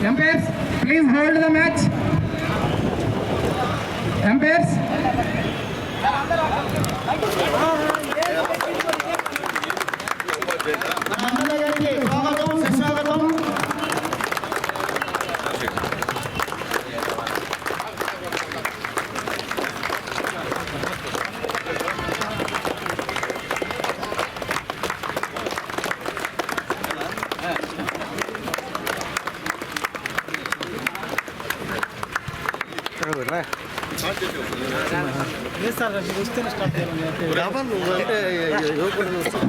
Empires, please hold the match. Empires. మండల గారికి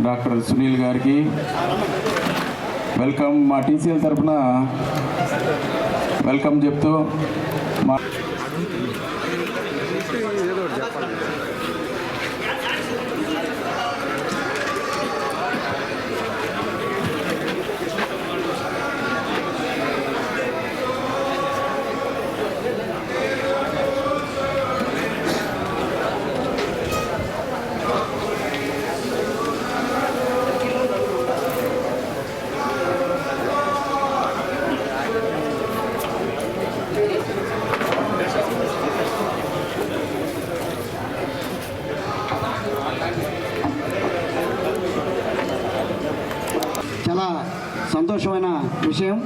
doctor Sunil గారికి వెల్కమ్ మా టీసీఎల్ తరఫున వెల్కమ్ చెప్తూ మా చాలా సంతోషమైన విషయం.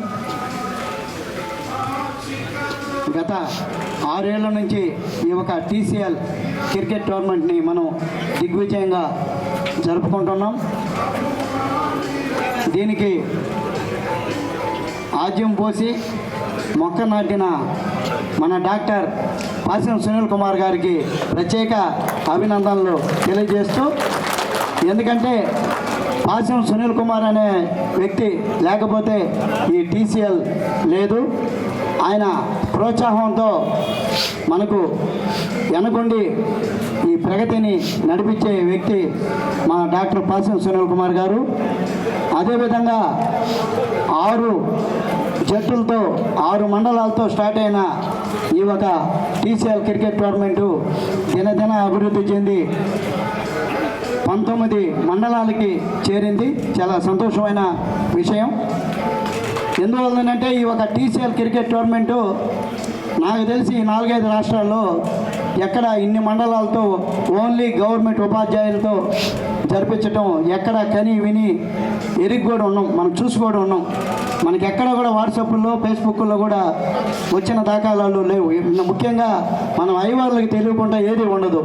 గత ఆరేళ్ళ నుంచి ఈ ఒక టీసీఎల్ క్రికెట్ టోర్నమెంట్ని మనం దిగ్విజయంగా జరుపుకుంటున్నాం. దీనికి ఆద్యం పోసి మొక్క నాటిన మన డాక్టర్ పాసిన సునీల్ కుమార్ గారికి ప్రత్యేక అభినందనలు తెలియజేస్తూ ఎందుకంటే ఆశం సునీల్ కుమార్ అనే వ్యక్తి లేకపోతే ఈ టీసీఎల్ లేదు. ఆయన ప్రోత్సాహంతో మనకు వెనకుండి ఈ ప్రగతిని నడిపించే వ్యక్తి మా డాక్టర్ పాసం సునీల్ కుమార్ గారు. అదేవిధంగా ఆరు జట్టులతో ఆరు మండలాలతో స్టార్ట్ అయిన ఈ ఒక టీసీఎల్ క్రికెట్ టోర్నమెంటు దినదిన అభివృద్ధి చెంది పంతొమ్మిది మండలాలకి చేరింది. చాలా సంతోషమైన విషయం. ఎందువల్లనంటే ఈ ఒక టీసీఎల్ క్రికెట్ టోర్నమెంటు నాకు తెలిసి నాలుగైదు రాష్ట్రాల్లో ఎక్కడ ఇన్ని మండలాలతో ఓన్లీ గవర్నమెంట్ ఉపాధ్యాయులతో జరిపించటం ఎక్కడ కని విని ఎరిగి కూడా ఉన్నాం. మనం చూసి కూడా ఉన్నాం. మనకి ఎక్కడ కూడా వాట్సాప్లో ఫేస్బుక్లో కూడా వచ్చిన దాఖలాలు లేవు. ముఖ్యంగా మనం ఐవార్లకు తెలియకుండా ఏది ఉండదు.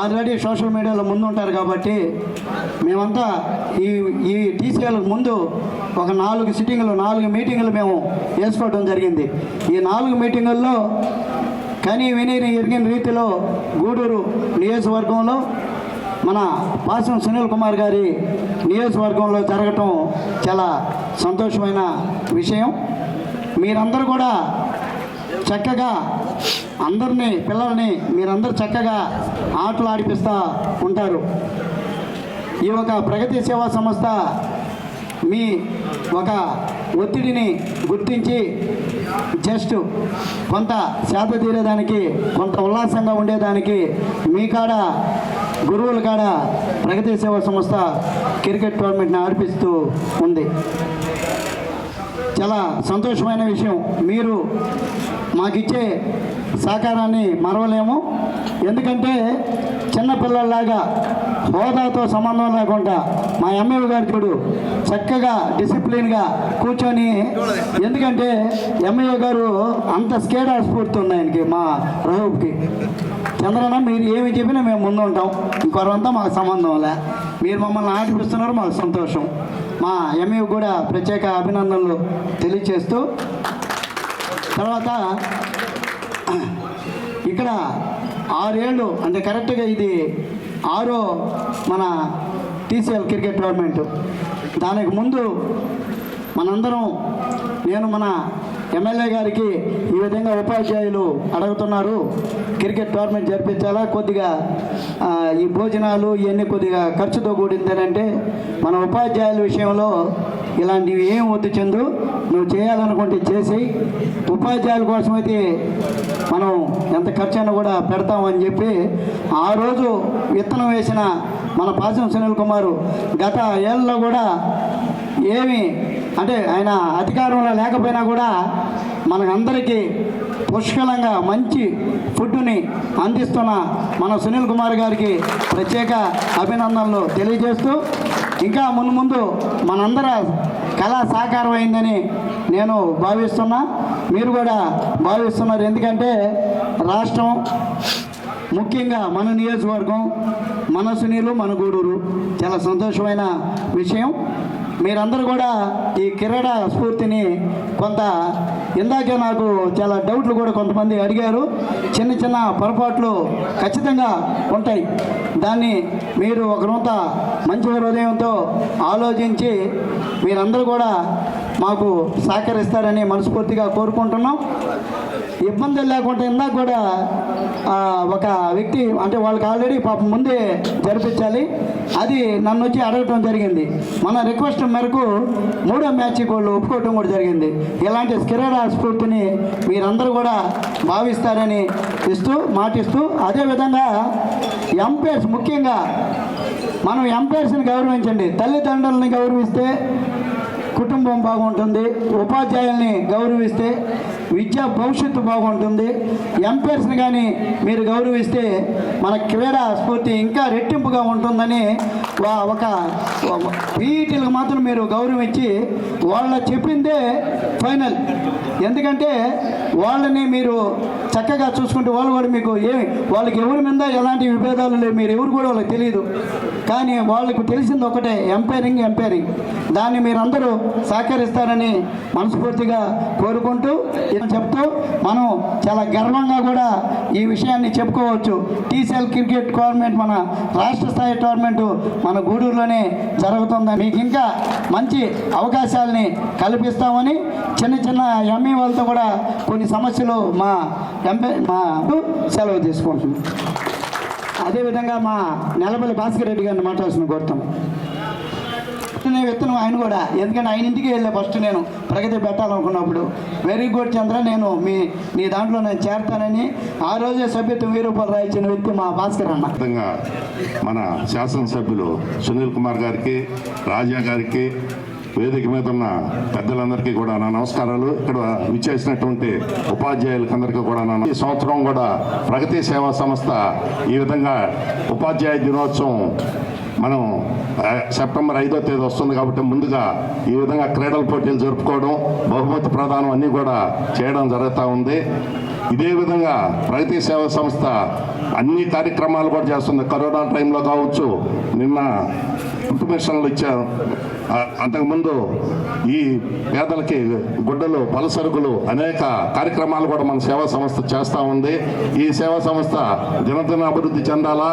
ఆల్రెడీ సోషల్ మీడియాలో ముందు ఉంటారు కాబట్టి మేమంతా ఈ ఈ టీసీఎల్ ముందు ఒక నాలుగు సిట్టింగ్లు నాలుగు మీటింగులు మేము వేసుకోవడం జరిగింది. ఈ నాలుగు మీటింగుల్లో కనీ విని ఎరిగిన రీతిలో గూడూరు నియోజకవర్గంలో మన పాసం సునీల్ కుమార్ గారి నియోజకవర్గంలో జరగటం చాలా సంతోషమైన విషయం. మీరందరూ కూడా చక్కగా అందరినీ పిల్లల్ని మీరందరూ చక్కగా ఆటలు ఆడిపిస్తూ ఉంటారు. ఈ ఒక ప్రగతి సేవా సంస్థ మీ ఒక ఒత్తిడిని గుర్తించి జస్ట్ కొంత శాత తీరేదానికి కొంత ఉల్లాసంగా ఉండేదానికి మీ కాడ గురువుల కాడ ప్రగతి సేవా సంస్థ క్రికెట్ టోర్నమెంట్ని ఆడిపిస్తూ ఉంది. చాలా సంతోషమైన విషయం. మీరు మాకిచ్చే సహకారాన్ని మరవలేము. ఎందుకంటే చిన్నపిల్లల్లాగా హోదాతో సంబంధం లేకుండా మా ఎంఏ గారు చూడు చక్కగా డిసిప్లిన్గా కూర్చొని ఎందుకంటే ఎంఏ గారు అంత స్కేడా స్ఫూర్తి ఉంది ఆయనకి మా రహూబ్కి చంద్రన్న మీరు ఏమి చెప్పినా మేము ముందు ఉంటాం. ఇంకొకరంతా మాకు సంబంధం లే. మీరు మమ్మల్ని ఆడిపిస్తున్నారు మాకు సంతోషం. మా ఎంఏ కూడా ప్రత్యేక అభినందనలు తెలియచేస్తూ తర్వాత ఇక్కడ ఆరేళ్ళు అంటే కరెక్ట్గా ఇది ఆరో మన టీసీఎల్ క్రికెట్ టోర్నమెంటు. దానికి ముందు మనందరం నేను మన ఎమ్మెల్యే గారికి ఈ విధంగా ఉపాధ్యాయులు అడుగుతున్నారు క్రికెట్ టోర్నమెంట్ జరిపించాలా కొద్దిగా ఈ భోజనాలు ఇవన్నీ కొద్దిగా ఖర్చుతో కూడిందేనంటే మన ఉపాధ్యాయుల విషయంలో ఇలాంటివి ఏం వద్దు చందు. నువ్వు చేయాలనుకుంటే చేసి ఉపాధ్యాయుల కోసమైతే మనం ఎంత ఖర్చైనా కూడా పెడతామని చెప్పి ఆ రోజు విత్తనం వేసిన మన పాసం సునీల్ కుమారు గత ఏళ్ళలో కూడా ఏమి అంటే ఆయన అధికారంలో లేకపోయినా కూడా మనకందరికీ పుష్కలంగా మంచి ఫుడ్ని అందిస్తున్న మన సునీల్ కుమార్ గారికి ప్రత్యేక అభినందనలు తెలియజేస్తూ ఇంకా మున్ముందు మనందర కళ సాకారం అయిందని నేను భావిస్తున్నా. మీరు కూడా భావిస్తున్నారు. ఎందుకంటే రాష్ట్రం ముఖ్యంగా మన నియోజకవర్గం మన సునీలు మన గూడూరు. చాలా సంతోషమైన విషయం. మీరందరూ కూడా ఈ క్రీడా స్ఫూర్తిని కొంత ఇందాకే నాకు చాలా డౌట్లు కూడా కొంతమంది అడిగారు. చిన్న చిన్న పొరపాట్లు ఖచ్చితంగా ఉంటాయి. దాన్ని మీరు ఒక మంచి హృదయంతో ఆలోచించి మీరందరూ కూడా మాకు సహకరిస్తారని మనస్ఫూర్తిగా కోరుకుంటున్నాం. ఇబ్బందులు లేకుండా ఇందాక కూడా ఒక వ్యక్తి అంటే వాళ్ళకి ఆల్రెడీ పాపం ముందే జరిపించాలి. అది నన్ను వచ్చి అడగటం జరిగింది. మన రిక్వెస్ట్ మేరకు మూడో మ్యాచ్ కోళ్ళు ఒప్పుకోవటం కూడా జరిగింది. ఇలాంటి క్రీడా స్ఫూర్తిని మీరందరూ కూడా భావిస్తారని ఇస్తూ మాటిస్తూ అదేవిధంగా ఎంపైర్స్ ముఖ్యంగా మనం ఎంపైర్స్ని గౌరవించండి. తల్లిదండ్రులని గౌరవిస్తే కుటుంబం బాగుంటుంది. ఉపాధ్యాయుల్ని గౌరవిస్తే విద్యా భవిష్యత్తు బాగుంటుంది. ఎంపైర్స్ని కానీ మీరు గౌరవిస్తే మన క్రీడా స్ఫూర్తి ఇంకా రెట్టింపుగా ఉంటుందని వా- ఒక పీఈటీలకు మాత్రం మీరు గౌరవించి వాళ్ళ చెప్పిందే ఫైనల్. ఎందుకంటే వాళ్ళని మీరు చక్కగా చూసుకుంటే వాళ్ళు కూడా మీకు ఏమి వాళ్ళకి ఎవరి మీద ఎలాంటి విభేదాలు లేవు. మీరు ఎవరు కూడా వాళ్ళకి తెలియదు కానీ వాళ్ళకు తెలిసింది ఒకటే ఎంపైరింగ్ ఎంపైరింగ్. దాన్ని మీరందరూ సహకరిస్తారని మనస్ఫూర్తిగా కోరుకుంటూ చెప్తూ మనం చాలా గర్వంగా కూడా ఈ విషయాన్ని చెప్పుకోవచ్చు. టీసీఎల్ క్రికెట్ టోర్నమెంట్ మన రాష్ట్ర స్థాయి టోర్నమెంట్ మన గూడూరులోనే జరుగుతుందని మీకు ఇంకా మంచి అవకాశాలని కల్పిస్తామని చిన్న చిన్న ఎంఈ వాళ్ళతో కూడా కొన్ని సమస్యలు మా ఎంపీ మా సెలవు తీసుకుంటున్నాం. అదేవిధంగా మా నెలబల్లి భాస్కర్ రెడ్డి గారిని మాట్లాడాల్సిన కోరుతాం. నేను విత్తనం ఆయన కూడా. ఎందుకంటే ఆయన ఇంటికి వెళ్ళే ఫస్ట్ నేను ప్రగతి పెట్టాలనుకున్నప్పుడు. వెరీ గుడ్ చంద్ర నేను మీ మీ దాంట్లో నేను చేరతానని ఆ రోజే సభ్యత్వం వెయ్యి రూపాయలు రాయించిన వ్యక్తి మా భాస్కర్ అన్న. మన శాసనసభ్యులు సునీల్ కుమార్ గారికి రాజా గారికి వేదిక మీద ఉన్న పెద్దలందరికీ కూడా నా నమస్కారాలు. ఇక్కడ విచ్చేసినటువంటి ఉపాధ్యాయులకి అందరికీ కూడా నా ఈ సంవత్సరం కూడా ప్రగతి సేవా సంస్థ ఈ విధంగా ఉపాధ్యాయ దినోత్సవం మనం సెప్టెంబర్ ఐదో తేదీ వస్తుంది కాబట్టి ముందుగా ఈ విధంగా క్రీడల పోటీలు జరుపుకోవడం బహుమతి ప్రదానం అన్నీ కూడా చేయడం జరుగుతూ ఉంది. ఇదే విధంగా ప్రగతి సేవా సంస్థ అన్ని కార్యక్రమాలు కూడా చేస్తుంది. కరోనా టైంలో కావచ్చు నిన్న ఇన్ఫర్మేషన్లు ఇచ్చారు. అంతకుముందు ఈ పేదలకి గుడ్డలు పలసరుకులు అనేక కార్యక్రమాలు కూడా మన సేవా సంస్థ చేస్తూ ఉంది. ఈ సేవా సంస్థ దినదిన అభివృద్ధి చెందాలా?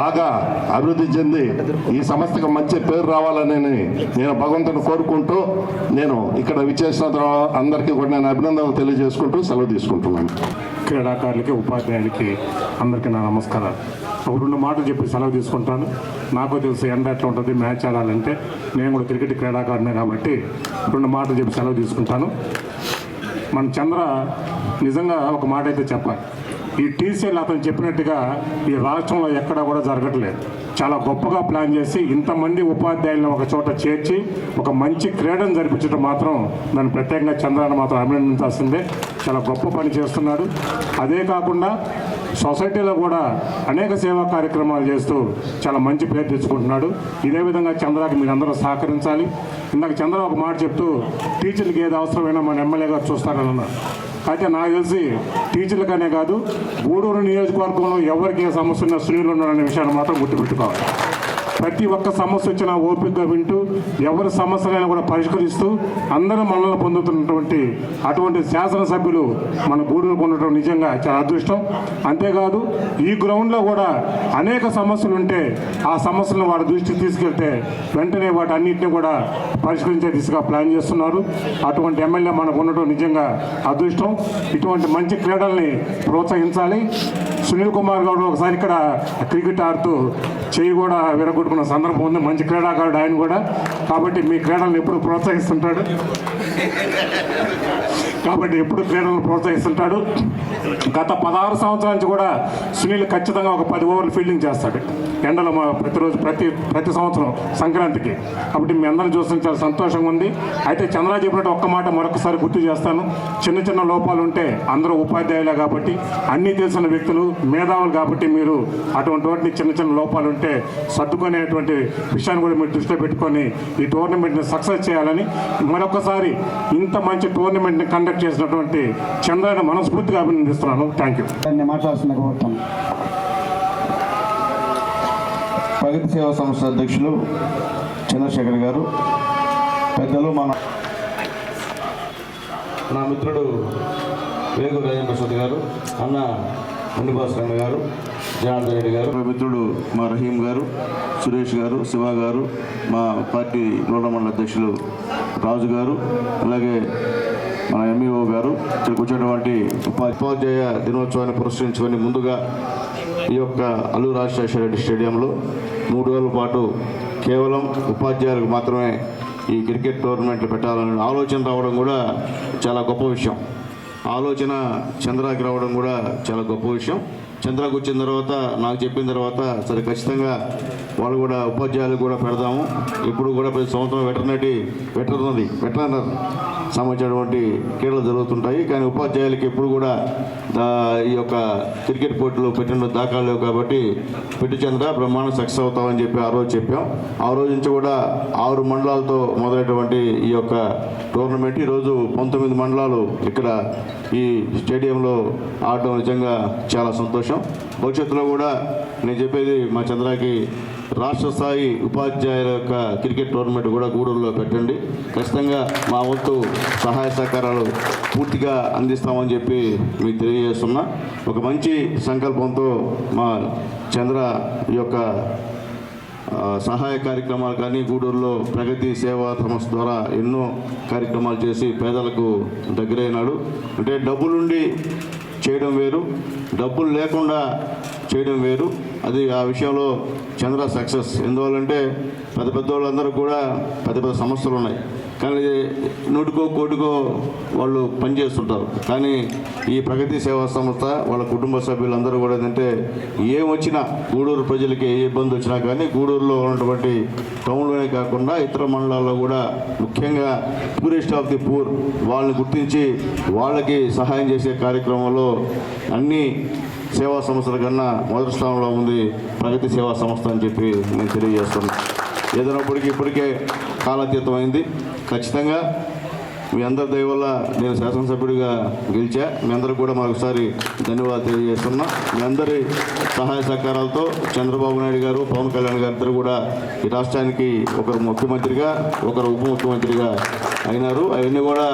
బాగా అభివృద్ధి చెంది ఈ సంస్థకు మంచి పేరు రావాలని నేను భగవంతుని కోరుకుంటూ నేను ఇక్కడ విచ్చేసిన తర్వాత అందరికీ కూడా నేను అభినందనలు తెలియజేసుకుంటూ సెలవు తీసుకుంటున్నాను. క్రీడాకారులకి ఉపాధ్యాయులకి అందరికీ నా నమస్కారాలు. ఒక రెండు మాటలు చెప్పి సెలవు తీసుకుంటాను. నాకు తెలుసు ఎండ ఎట్లా ఉంటుంది మ్యాచ్ ఆడాలంటే. నేను కూడా క్రికెట్ క్రీడాకారునే కాబట్టి రెండు మాటలు చెప్పి సెలవు తీసుకుంటాను. మన చంద్ర నిజంగా ఒక మాట అయితే చెప్పాలి. ఈ టీసీఎల్ అతను చెప్పినట్టుగా ఈ రాష్ట్రంలో ఎక్కడా కూడా జరగట్లేదు. చాలా గొప్పగా ప్లాన్ చేసి ఇంతమంది ఉపాధ్యాయులను ఒక చోట చేర్చి ఒక మంచి క్రీడను జరిపించడం మాత్రం దాన్ని ప్రత్యేకంగా చంద్రాన్ని మాత్రం అభినందించాల్సిందే. చాలా గొప్ప పని చేస్తున్నాడు. అదే కాకుండా సొసైటీలో కూడా అనేక సేవా కార్యక్రమాలు చేస్తూ చాలా మంచి పేరు తెచ్చుకుంటున్నాడు. ఇదే విధంగా చంద్రకి మీరు అందరూ సహకరించాలి. ఇందాక చంద్ర ఒక మాట చెప్తూ టీచర్లకి ఏది అవసరమైనా మన ఎమ్మెల్యే గారు చూస్తారని అన్నారు అయితే నాకు తెలిసి టీచర్లకనే కాదు గూడూరు నియోజకవర్గంలో ఎవరికి ఏ సమస్య ఉన్నా స్త్రీలు ఉన్నారనే విషయాన్ని మాత్రం గుర్తుపెట్టుకోవాలి. ప్రతి ఒక్క సమస్య వచ్చినా ఓపికగా వింటూ ఎవరి సమస్యలైనా కూడా పరిష్కరిస్తూ అందరూ మనల్ని పొందుతున్నటువంటి అటువంటి శాసనసభ్యులు మన గూడూరుకు ఉండటం నిజంగా చాలా అదృష్టం. అంతేకాదు ఈ గ్రౌండ్లో కూడా అనేక సమస్యలు ఉంటే ఆ సమస్యలను వారి దృష్టికి తీసుకెళ్తే వెంటనే వాటి అన్నింటినీ కూడా పరిష్కరించే దిశగా ప్లాన్ చేస్తున్నారు. అటువంటి ఎమ్మెల్యే మనకు ఉండటం నిజంగా అదృష్టం. ఇటువంటి మంచి క్రీడల్ని ప్రోత్సహించాలి. సునీల్ కుమార్ గౌడ్ ఒకసారి ఇక్కడ క్రికెట్ ఆడుతూ చేయి కూడా విరగొట్టుకున్న సందర్భం ఉంది. మంచి క్రీడాకారుడు ఆయన కూడా. కాబట్టి మీ క్రీడలను ఎప్పుడు ప్రోత్సహిస్తుంటాడు. కాబట్టి ఎప్పుడు క్రీడలను ప్రోత్సహిస్తుంటాడు? గత పదహారు సంవత్సరాల నుంచి కూడా సునీల్ ఖచ్చితంగా ఒక పది ఓవర్లు ఫీల్డింగ్ చేస్తాడు. ఎండలో మా ప్రతిరోజు ప్రతి ప్రతి సంవత్సరం సంక్రాంతికి. కాబట్టి మీ అందరం చూస్తే చాలా సంతోషంగా ఉంది. అయితే చంద్ర చెప్పినట్టు ఒక్క మాట మరొకసారి గుర్తు చేస్తాను. చిన్న చిన్న లోపాలు ఉంటే అందరూ ఉపాధ్యాయులే కాబట్టి అన్నీ తెలిసిన వ్యక్తులు మేధావులు కాబట్టి మీరు అటువంటి వాటిని చిన్న చిన్న లోపాలు ఉంటే సర్దుకునేటువంటి విషయాన్ని కూడా మీరు దృష్టిలో పెట్టుకొని ఈ టోర్నమెంట్ని సక్సెస్ చేయాలని మరొకసారి ఇంత మంచి టోర్నమెంట్ని కండక్ట్ చేసినటువంటి చంద్రాన్ని మనస్ఫూర్తిగా అభినందిస్తున్నాను. థ్యాంక్ యూ దాన్ని కోరుతాను. ప్రగతి సేవా సంస్థ అధ్యక్షులు చంద్రశేఖర్ గారు పెద్దలు మన నా మిత్రుడు వేగు రాజేంద్ర ప్రసాద్ గారు అన్న ఉండిభాస్కర్ గారు జనార్దన్ రెడ్డి గారు మా మిత్రుడు మా రహీం గారు సురేష్ గారు శివ గారు మా పార్టీ రూరల్ మండల అధ్యక్షులు రాజు గారు అలాగే మన ఎంఈఓ గారు ఇక్కడికి వచ్చినటువంటి ఉపాధ్యాయ దినోత్సవాన్ని పురస్కరించుకొని ముందుగా ఈ యొక్క అల్లు రాజశేఖర రెడ్డి స్టేడియంలో మూడు రోజుల పాటు కేవలం ఉపాధ్యాయులకు మాత్రమే ఈ క్రికెట్ టోర్నమెంట్లు పెట్టాలనే ఆలోచన రావడం కూడా చాలా గొప్ప విషయం. ఆలోచన చంద్రాకి రావడం కూడా చాలా గొప్ప విషయం. చంద్రకు వచ్చిన తర్వాత నాకు చెప్పిన తర్వాత సరే ఖచ్చితంగా వాళ్ళు కూడా ఉపాధ్యాయులు కూడా పెడదాము. ఇప్పుడు కూడా ప్రతి సంవత్సరం వెటర్నరీ వెటర్నరీ వెటర్నర్. సంబంధించినటువంటి క్రీడలు జరుగుతుంటాయి. కానీ ఉపాధ్యాయులకి ఎప్పుడు కూడా ఈ యొక్క క్రికెట్ పోటీలు పెట్టిన దాఖలు లేవు కాబట్టి పెట్టి చంద్ర బ్రహ్మాండ సక్సెస్ అవుతామని చెప్పి ఆ రోజు చెప్పాం. ఆ రోజు నుంచి కూడా ఆరు మండలాలతో మొదలైనటువంటి ఈ యొక్క టోర్నమెంట్ ఈరోజు పంతొమ్మిది మండలాలు ఇక్కడ ఈ స్టేడియంలో ఆడటం నిజంగా చాలా సంతోషం. భవిష్యత్తులో కూడా నేను చెప్పేది మా చంద్రకి రాష్ట్ర స్థాయి ఉపాధ్యాయుల యొక్క క్రికెట్ టోర్నమెంట్ కూడా గూడూరులో పెట్టండి. ఖచ్చితంగా మా వంతు సహాయ సహకారాలు పూర్తిగా అందిస్తామని చెప్పి మీకు తెలియజేస్తున్నా. ఒక మంచి సంకల్పంతో మా చంద్ర యొక్క సహాయ కార్యక్రమాలు కానీ గూడూరులో ప్రగతి సేవా సంస్థ ద్వారా ఎన్నో కార్యక్రమాలు చేసి పేదలకు దగ్గరైనాడు. అంటే డబ్బులుండి చేయడం వేరు డబ్బులు లేకుండా చేయడం వేరు. అది ఆ విషయంలో చంద్ర సక్సెస్. ఎందువల్లంటే పెద్ద పెద్ద వాళ్ళందరూ కూడా పెద్ద పెద్ద సమస్యలు ఉన్నాయి. కానీ నూటికో కోటికో వాళ్ళు పనిచేస్తుంటారు. కానీ ఈ ప్రగతి సేవా సంస్థ వాళ్ళ కుటుంబ సభ్యులందరూ కూడా ఏంటంటే ఏం వచ్చినా గూడూరు ప్రజలకి ఏ ఇబ్బంది వచ్చినా కానీ గూడూరులో ఉన్నటువంటి టౌన్లోనే కాకుండా ఇతర మండలాల్లో కూడా ముఖ్యంగా పూరెస్ట్ ఆఫ్ ది పూర్ వాళ్ళని గుర్తించి వాళ్ళకి సహాయం చేసే కార్యక్రమంలో అన్ని సేవా సంస్థల కన్నా మొదటి స్థానంలో ఉంది ప్రగతి సేవా సంస్థ అని చెప్పి నేను తెలియజేస్తున్నాను. ఏదైనప్పటికీ ఇప్పటికే కాలాతీతమైంది. అయింది ఖచ్చితంగా మీ అందరి దయ వల్ల నేను శాసనసభ్యుడిగా గెలిచా. మీ అందరికి కూడా మరొకసారి ధన్యవాదాలు తెలియజేస్తున్నా. మీ అందరి సహాయ సహకారాలతో చంద్రబాబు నాయుడు గారు పవన్ కళ్యాణ్ గారు ఇద్దరు కూడా ఈ రాష్ట్రానికి ఒకరు ముఖ్యమంత్రిగా ఒకరు ఉప ముఖ్యమంత్రిగా అయినారు. అవన్నీ కూడా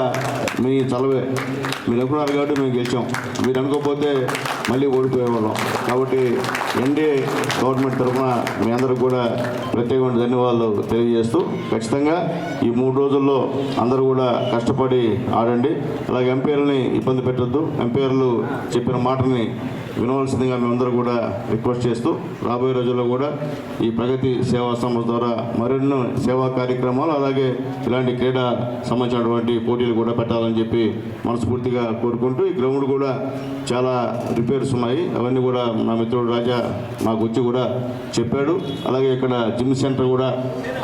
మీ చలవే. మీరు అనుకున్నారు కాబట్టి మేము గెలిచాం. మీరు అనుకోకపోతే మళ్ళీ ఓడిపోయేవాళ్ళం. కాబట్టి ఎన్డీఏ గవర్నమెంట్ తరఫున మీ అందరికి కూడా ప్రత్యేకమైన ధన్యవాదాలు తెలియజేస్తూ ఖచ్చితంగా ఈ మూడు రోజుల్లో అందరూ కూడా కష్టపడి ఆడండి. అలాగే ఎంపీర్లని ఇబ్బంది పెట్టద్దు. ఎంపైర్లు చెప్పిన మాటని వినవలసిందిగా మేమందరూ కూడా రిక్వెస్ట్ చేస్తూ రాబోయే రోజుల్లో కూడా ఈ ప్రగతి సేవా సంస్థ ద్వారా మరెన్నో సేవా కార్యక్రమాలు అలాగే ఇలాంటి క్రీడా సంబంధించినటువంటి పోటీలు కూడా పెట్టాలని చెప్పి మనస్ఫూర్తిగా కోరుకుంటూ ఈ గ్రౌండ్ కూడా చాలా రిపేర్స్ ఉన్నాయి. అవన్నీ కూడా నా మిత్రుడు రాజా మాకు వచ్చి కూడా చెప్పాడు. అలాగే ఇక్కడ జిమ్ సెంటర్ కూడా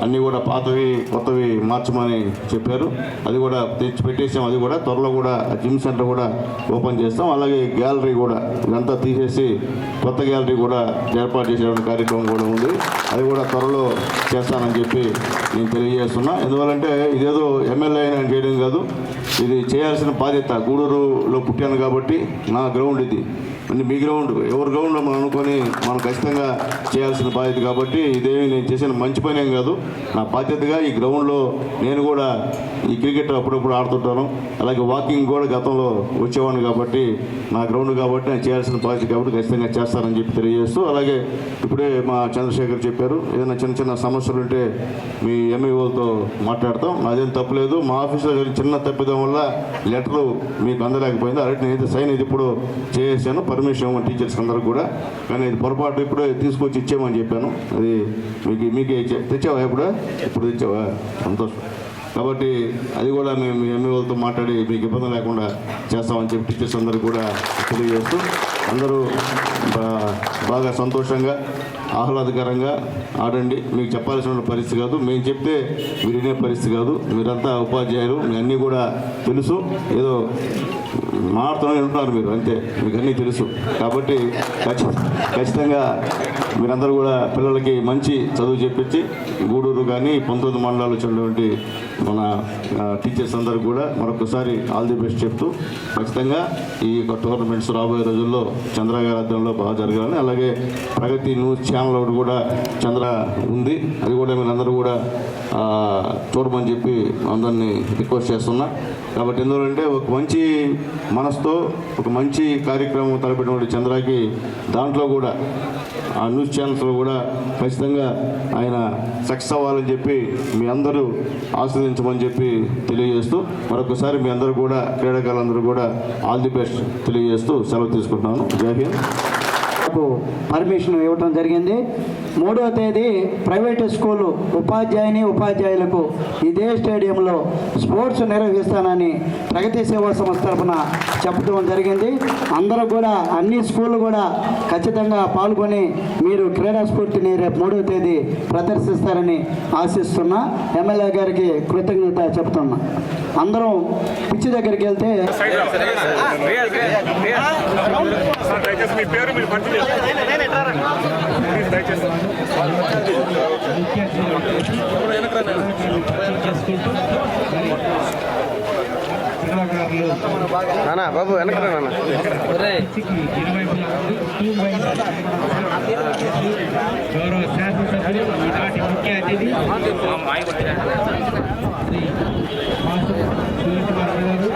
అన్నీ కూడా పాతవి కొత్తవి మార్చమని చెప్పారు. అది కూడా తెచ్చి పెట్టేసాం. అది కూడా త్వరలో కూడా జిమ్ సెంటర్ కూడా ఓపెన్ చేస్తాం. అలాగే గ్యాలరీ కూడా ఇదంతా తీసేసి కొత్త గ్యాలరీ కూడా ఏర్పాటు చేసే కార్యక్రమం కూడా ఉంది. అది కూడా త్వరలో చేస్తానని చెప్పి నేను తెలియజేస్తున్నా. ఎందువల్లంటే ఇదేదో ఎమ్మెల్యే అయినా చేయడం కాదు. ఇది చేయాల్సిన బాధ్యత. గూడూరులో పుట్టాను కాబట్టి నా గ్రౌండ్ ఇది. అంటే మీ గ్రౌండ్ ఎవరి గ్రౌండ్ మనం అనుకొని మనం ఖచ్చితంగా చేయాల్సిన బాధ్యత కాబట్టి ఇదేమి నేను చేసిన మంచి పని ఏం కాదు. నా బాధ్యతగా ఈ గ్రౌండ్లో నేను కూడా ఈ క్రికెట్ అప్పుడప్పుడు ఆడుతుంటాను. అలాగే వాకింగ్ కూడా గతంలో వచ్చేవాడిని కాబట్టి నా గ్రౌండ్ కాబట్టి నేను చేయాల్సిన బాధ్యత కాబట్టి ఖచ్చితంగా చేస్తానని చెప్పి తెలియజేస్తూ అలాగే ఇప్పుడే మా చంద్రశేఖర్ చెప్పారు ఏదైనా చిన్న చిన్న సమస్యలు ఉంటే మీ ఎంఈఓలతో మాట్లాడతాం. నాదేం తప్పులేదు మా ఆఫీస్లో చిన్న తప్పిదం వల్ల లెటరు మీకు అందలేకపోయింది. అలాంటి నేను సైన్ ఇది ఇప్పుడు చేసాను పర్మిషన్ ఇవ్వమని టీచర్స్ అందరూ కూడా. కానీ ఇది పొరపాటు ఇప్పుడే తీసుకొచ్చి ఇచ్చామని చెప్పాను. అది మీకు మీకే తెచ్చావా ఇప్పుడు? ఇప్పుడు తెచ్చావా? సంతోషం. కాబట్టి అది కూడా మేము ఎంఈఓలతో మాట్లాడి మీకు ఇబ్బంది లేకుండా చేస్తామని చెప్పి టీచర్స్ అందరూ కూడా తెలియజేస్తూ అందరూ బాగా సంతోషంగా ఆహ్లాదకరంగా ఆడండి. మీకు చెప్పాల్సిన పరిస్థితి కాదు. మేము చెప్తే మీరు వినే పరిస్థితి కాదు. మీరంతా ఉపాధ్యాయులు. మీ అన్నీ కూడా తెలుసు. ఏదో మాట్లాడుతూనే ఉంటారు మీరు అంతే. మీకు అన్నీ తెలుసు. కాబట్టి ఖచ్చితంగా మీరందరూ కూడా పిల్లలకి మంచి చదువు చెప్పించి గూడూరు కానీ పంతొమ్మిది మండలాలు వచ్చినటువంటి మన టీచర్స్ అందరూ కూడా మరొకసారి ఆల్ ది బెస్ట్ చెప్తూ ఖచ్చితంగా ఈ యొక్క టోర్నమెంట్స్ రాబోయే రోజుల్లో చంద్ర గారి బాగా జరగాలని అలాగే ప్రగతి న్యూస్ ఛానల్ ఒకటి కూడా చంద్ర ఉంది. అది కూడా మీరందరూ కూడా చూడమని చెప్పి అందరినీ రిక్వెస్ట్ చేస్తున్నా. కాబట్టి ఎందుకంటే ఒక మంచి మనసుతో ఒక మంచి కార్యక్రమం తలపెట్టినటువంటి చంద్రకి దాంట్లో కూడా ఆ న్యూస్ ఛానల్స్లో కూడా ఖచ్చితంగా ఆయన సక్సెస్ అవ్వాలని చెప్పి మీ అందరూ ఆస్వాదించమని చెప్పి తెలియజేస్తూ మరొకసారి మీ అందరూ కూడా క్రీడాకారులందరూ కూడా ఆల్ ది బెస్ట్ తెలియజేస్తూ సెలవు తీసుకుంటున్నాను. జై హింద్. నాకు పర్మిషన్ ఇవ్వటం జరిగింది. మూడవ తేదీ ప్రైవేటు స్కూలు ఉపాధ్యాయుని ఉపాధ్యాయులకు ఇదే స్టేడియంలో స్పోర్ట్స్ నిర్వహిస్తానని ప్రగతి సేవా సంస్థ తరఫున చెప్పడం జరిగింది. అందరూ కూడా అన్ని స్కూళ్ళు కూడా ఖచ్చితంగా పాల్గొని మీరు క్రీడా స్ఫూర్తిని రేపు మూడో తేదీ ప్రదర్శిస్తారని ఆశిస్తున్నా. ఎమ్మెల్యే గారికి కృతజ్ఞత చెప్తున్నా. అందరం పిచ్చి దగ్గరికి వెళ్తే దయచేసి బాబు వెనక గౌరవ శాసనసభ్యులు ఈనాటి ముఖ్య అతిథి శ్రీ మాసు సూర్యకుమార్ గారు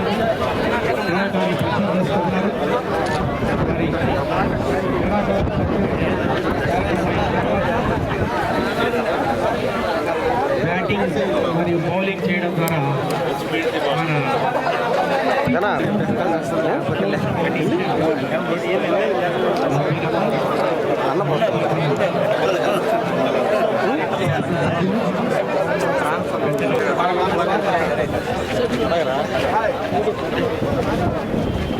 కళాకారులు పరిచయం చేసుకుంటున్నారు మరి బ్యాటింగ్ మరియు బౌలింగ్ చేయడం ద్వారా మన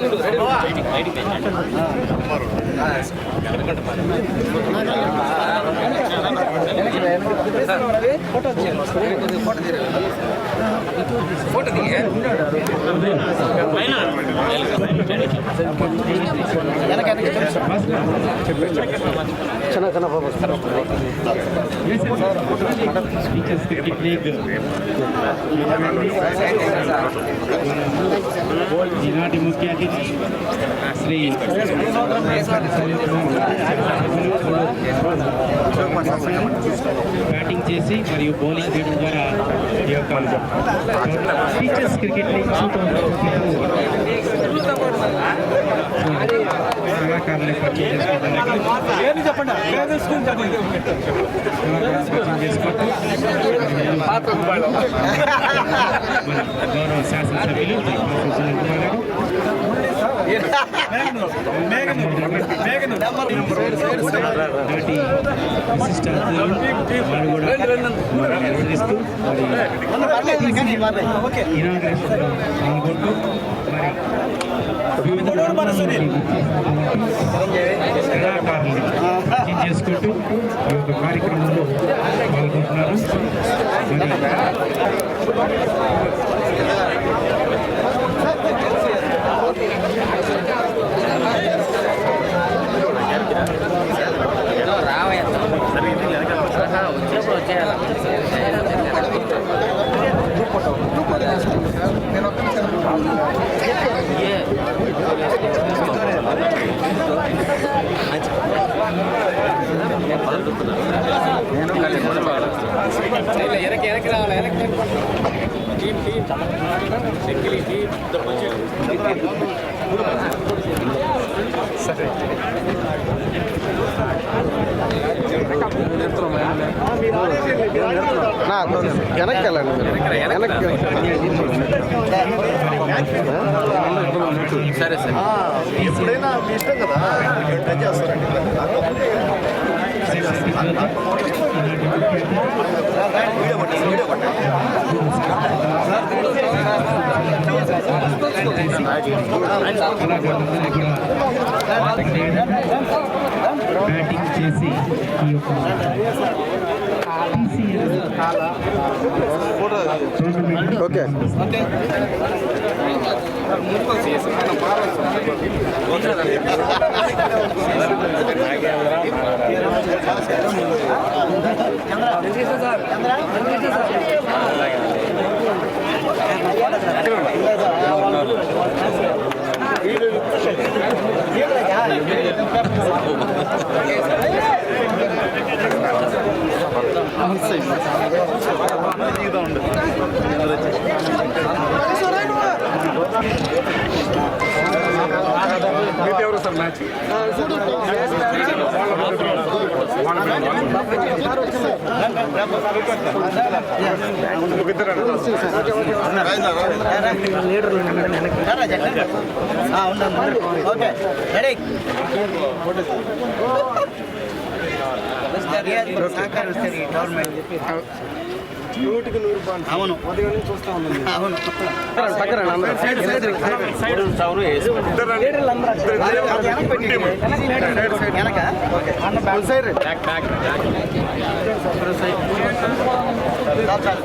బయటికి స్పీకర్స్ క్రికెట్ లీగ్ ఈనాటి ముఖ్య అతిథి శ్రీ బ్యాటింగ్ చేసి మరియు బౌలింగ్ చేయడం ద్వారా ఈ యొక్క టీచర్స్ క్రికెట్ లీగ్ కళాకారులు పరిచయం చేసుకోవడానికి పరిచయం గౌరవ శాసనసభ్యులు సునీల్ కుమార్ గారు చేసుకుంటూ ఈ యొక్క కార్యక్రమంలో పాల్గొంటున్నారు వెనక్కి ఎప్పుడైనా మీ ఇష్టం కదా టచ్ చేస్తారండి బ్యాటింగ్ చేసి ఈ యొక్క TCL టోర్నమెంట్ ఓకే. ఎవరు సార్ మ్యాచ్ ఓకే. రెడీ సహకరిస్తారు ఈ గవర్నమెంట్ అవును. అవును. పక్కన అందరూ. వెనక సైడ్ ఉపాధ్యాయ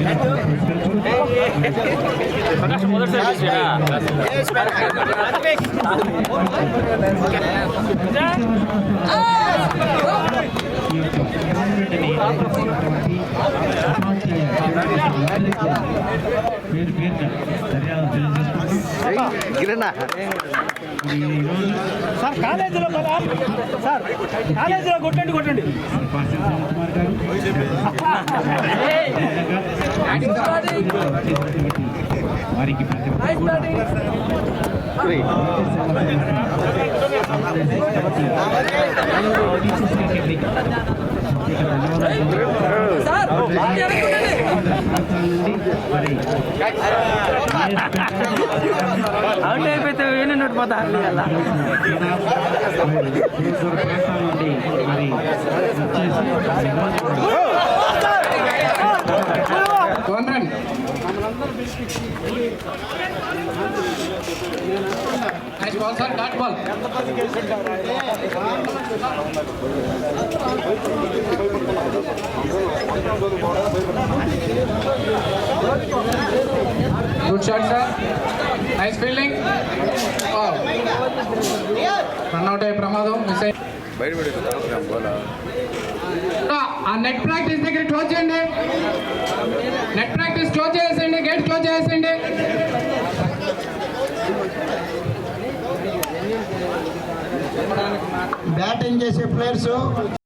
దినోత్సవం ఈ యొక్క టోర్నమెంట్ని నిర్వహించినటువంటి ఉపాధ్యాయ పేరు పేరున ధన్యవాదాలు తెలియజేస్తున్నాను గిరణ ఈరోజు సార్ కాలేజీలో కదా? సార్ కాలేజీలో కొట్టండి కొట్టండి. వారికి ప్రతి ఒక్కరు కూడా టీచర్స్ గారికి ప్రత్యేక ధన్యవాదాలు నుండి మరి out ball sir dot ball good shot sir nice fielding run out అయ్యే ప్రమాదం మిస్ అయ్యి ఆ నెట్ ప్రాక్టీస్ దగ్గర క్లోజ్ చేయండి నెట్ ప్రాక్టీస్ క్లోజ్ చేసేయండి గేట్ క్లోజ్ చేసేయండి బ్యాటింగ్ చేసే ప్లేయర్స్